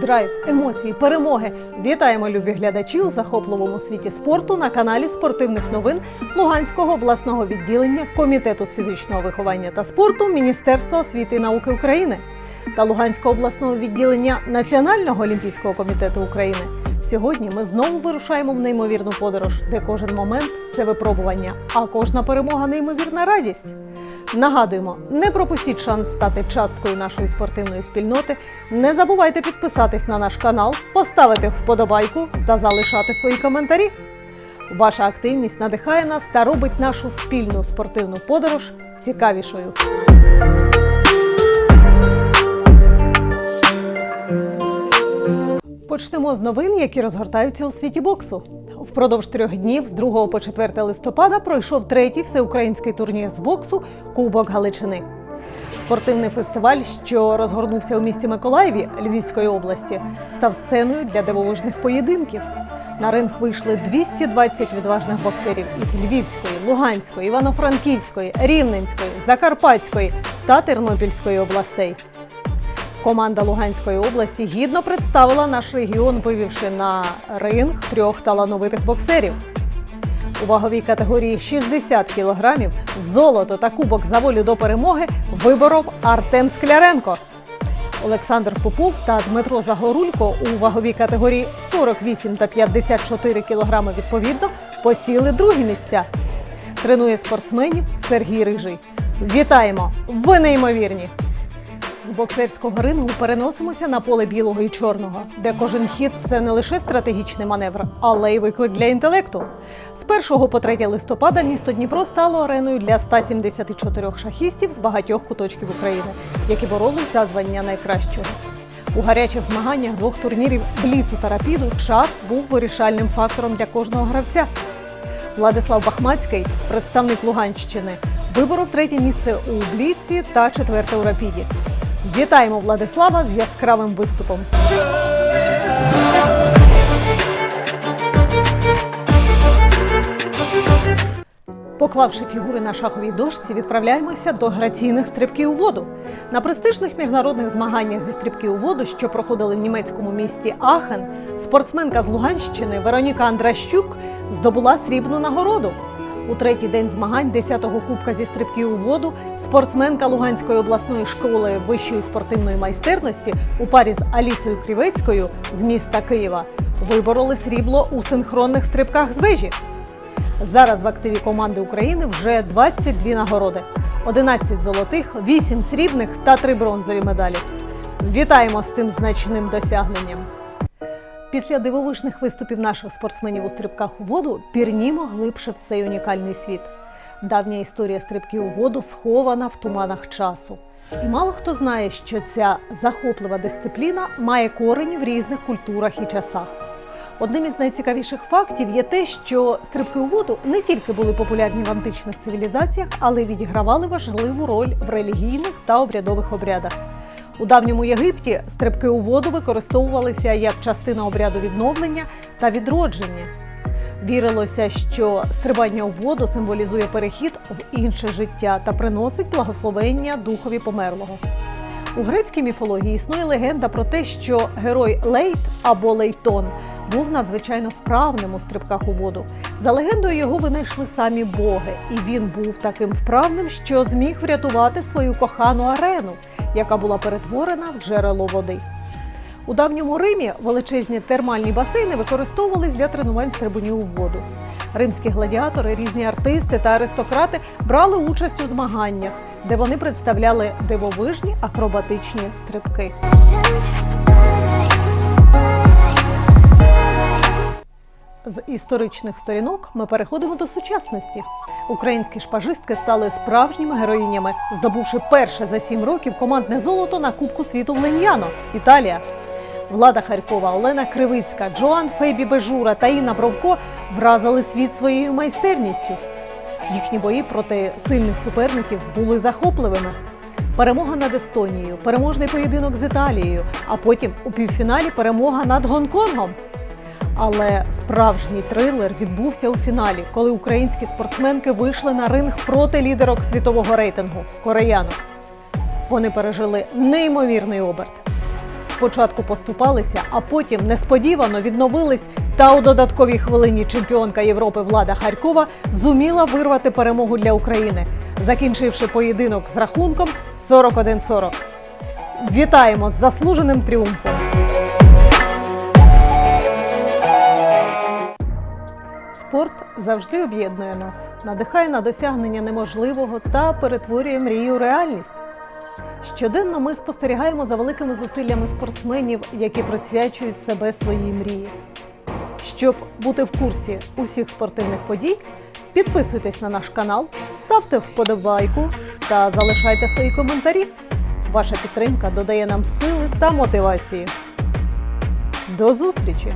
Драйв, емоції, перемоги. Вітаємо, любі глядачі у захопливому світі спорту на каналі спортивних новин Луганського обласного відділення Комітету з фізичного виховання та спорту Міністерства освіти і науки України та Луганського обласного відділення Національного олімпійського комітету України. Сьогодні ми знову вирушаємо в неймовірну подорож, де кожен момент це випробування, а кожна перемога неймовірна радість. Нагадуємо, не пропустіть шанс стати часткою нашої спортивної спільноти. Не забувайте підписатись на наш канал, поставити вподобайку та залишати свої коментарі. Ваша активність надихає нас та робить нашу спільну спортивну подорож цікавішою. Почнемо з новин, які розгортаються у світі боксу. Впродовж трьох днів з 2 по 4 листопада пройшов третій всеукраїнський турнір з боксу Кубок Галичини. Спортивний фестиваль, що розгорнувся у місті Миколаєві Львівської області, став сценою для дивовижних поєдинків. На ринг вийшли 220 відважних боксерів із Львівської, Луганської, Івано-Франківської, Рівненської, Закарпатської та Тернопільської областей. Команда Луганської області гідно представила наш регіон, вивівши на ринг трьох талановитих боксерів. У ваговій категорії 60 кілограмів золото та кубок за волю до перемоги виборов Артем Скляренко. Олександр Попов та Дмитро Загорулько у ваговій категорії 48 та 54 кілограми відповідно посіли другі місця. Тренує спортсменів Сергій Рижий. Вітаємо! Ви неймовірні! З боксерського рингу переносимося на поле білого і чорного, де кожен хід це не лише стратегічний маневр, але й виклик для інтелекту. З 1 по 3 листопада місто Дніпро стало ареною для 174 шахістів з багатьох куточків України, які боролись за звання найкращого. У гарячих змаганнях двох турнірів Бліцу та Рапіду час був вирішальним фактором для кожного гравця. Владислав Бахмацький, представник Луганщини, виборов третє місце у Бліці та четверте у Рапіді. Вітаємо Владислава з яскравим виступом. Поклавши фігури на шаховій дошці, відправляємося до граційних стрибків у воду. На престижних міжнародних змаганнях зі стрибків у воду, що проходили в німецькому місті Ахен, спортсменка з Луганщини Вероніка Андращук здобула срібну нагороду. У третій день змагань 10-го кубка зі стрибків у воду спортсменка Луганської обласної школи вищої спортивної майстерності у парі з Алісою Крівецькою з міста Києва вибороли срібло у синхронних стрибках з вежі. Зараз в активі команди України вже 22 нагороди: 11 золотих, 8 срібних та 3 бронзові медалі. Вітаємо з цим значним досягненням. Після дивовижних виступів наших спортсменів у стрибках у воду пірнімо глибше в цей унікальний світ. Давня історія стрибків у воду схована в туманах часу. І мало хто знає, що ця захоплива дисципліна має корені в різних культурах і часах. Одним із найцікавіших фактів є те, що стрибки у воду не тільки були популярні в античних цивілізаціях, але й відігравали важливу роль в релігійних та обрядових обрядах. У давньому Єгипті стрибки у воду використовувалися як частина обряду відновлення та відродження. Вірилося, що стрибання у воду символізує перехід в інше життя та приносить благословення духові померлого. У грецькій міфології існує легенда про те, що герой Лейт або Лейтон був надзвичайно вправним у стрибках у воду. За легендою його винайшли самі боги, і він був таким вправним, що зміг врятувати свою кохану арену, яка була перетворена в джерело води. У давньому Римі величезні термальні басейни використовувались для тренувань стрибунів у воду. Римські гладіатори, різні артисти та аристократи брали участь у змаганнях, де вони представляли дивовижні акробатичні стрибки. Історичних сторінок ми переходимо до сучасності. Українські шпажистки стали справжніми героїнями, здобувши перше за сім років командне золото на Кубку світу в Леньяно, Італія. Влада Харькова, Олена Кривицька, Джоан Фейбі Бежура та Інна Бровко вразили світ своєю майстерністю. Їхні бої проти сильних суперників були захопливими. Перемога над Естонією, переможний поєдинок з Італією, а потім у півфіналі перемога над Гонконгом. Але справжній трилер відбувся у фіналі, коли українські спортсменки вийшли на ринг проти лідерок світового рейтингу кореянок. Вони пережили неймовірний оберт. Спочатку поступалися, а потім несподівано відновились. Та у додатковій хвилині чемпіонка Європи Влада Харкова зуміла вирвати перемогу для України, закінчивши поєдинок з рахунком 41-40. Вітаємо з заслуженим тріумфом! Спорт завжди об'єднує нас, надихає на досягнення неможливого та перетворює мрію у реальність. Щоденно ми спостерігаємо за великими зусиллями спортсменів, які присвячують себе своїй мрії. Щоб бути в курсі усіх спортивних подій, підписуйтесь на наш канал, ставте вподобайку та залишайте свої коментарі. Ваша підтримка додає нам сили та мотивації. До зустрічі!